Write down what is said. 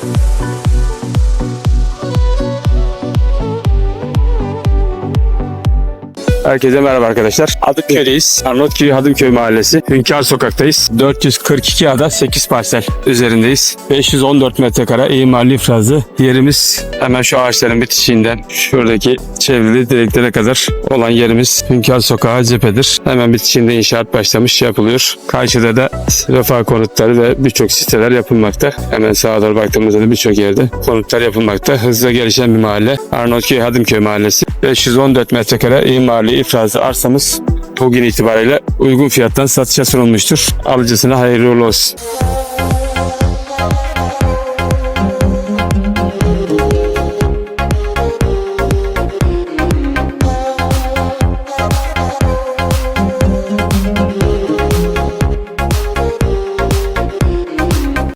Thank Herkese merhaba arkadaşlar. Hadımköy'deyiz. Arnavutköy Hadımköy Mahallesi. Hünkar Sokak'tayız. 442 ada 8 parsel üzerindeyiz. 514 metrekare imarlı ifrazı. Yerimiz hemen şu ağaçların bitişiğinden şuradaki çevrili direklere kadar olan yerimiz Hünkar Sokağı cephedir. Hemen bitişiğinde inşaat başlamış yapılıyor. Karşıda da refah konutları ve birçok siteler yapılmakta. Hemen sağa doğru baktığımızda da birçok yerde konutlar yapılmakta. Hızla gelişen bir mahalle. Arnavutköy Hadımköy Mahallesi. 514 metrekare imarlı ifrazı arsamız bugün itibariyle uygun fiyattan satışa sunulmuştur. Alıcısına hayırlı olsun.